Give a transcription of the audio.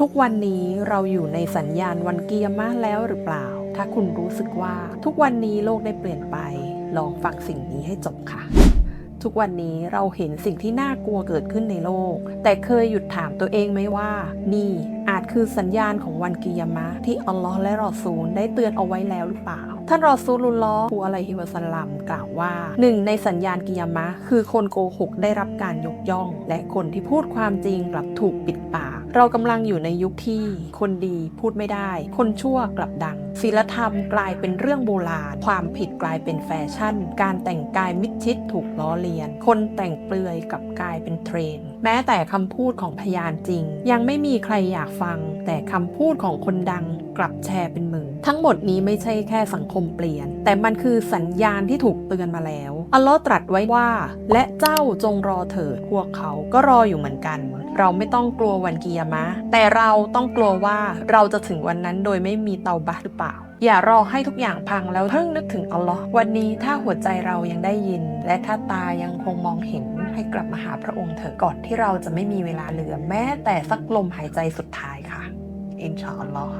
ทุกวันนี้เราอยู่ในสัญญาณวันเกียร์มาแล้วหรือเปล่า ถ้าคุณรู้สึกว่าทุกวันนี้โลกได้เปลี่ยนไป ลองฟังสิ่งนี้ให้จบค่ะ ทุกวันนี้เราเห็นสิ่งที่น่ากลัวเกิดขึ้นในโลก แต่เคยหยุดถามตัวเองไหมว่า นี่อาจคือสัญญาณของวันกิยามะ ที่อัลลอฮ์และรอซูลได้เตือนเอาไว้แล้วหรือเปล่า ท่านรอซูลุลลอฮ์ฮูอะลัยฮิวะสัลลัมกล่าวว่าหนึ่งในสัญญาณกิยามะ คือคนโกหกได้รับการยกย่อง และคนที่พูดความจริงกลับถูกปิดปาก เรากำลังอยู่ในยุคที่คนดีพูดไม่ได้ คนชั่วกลับดังศีลธรรมกลายเป็นเรื่องโบราณ ความผิดกลายเป็นแฟชั่น การแต่งกายมิดชิดถูกล้อเลียนคนแต่งเปลือยกลับกลายเป็นเทรนด์แม้แต่คำพูดของพยานจริง ยังไม่มีใครอยากฟัง แต่คำพูดของคนดังกลับแชร์เป็นหมื่นทั้งหมดนี้ไม่ใช่แค่สังคมเปลี่ยน แต่มันคือสัญญาณที่ถูกเตือนมาแล้ว อัลลอฮ์ตรัสไว้ว่า และเจ้าจงรอเถิดพวกเขาก็รออยู่เหมือนกัน เราไม่ต้องกลัววันกิยามะห์แต่เราต้องกลัวว่าเราจะถึงวันนั้นโดยไม่มีเตาบะห์หรือเปล่า อย่ารอให้ทุกอย่างพังแล้วเพิ่งนึกถึงอัลลอฮ์วันนี้ถ้าหัวใจเรายังได้ยิน และถ้าตายังคงมองเห็นให้กลับมาหาพระองค์เถอะก่อนที่เราจะไม่มีเวลาเหลือแม้แต่สักลมหายใจสุดท้ายค่ะอินชาอัลลอฮ์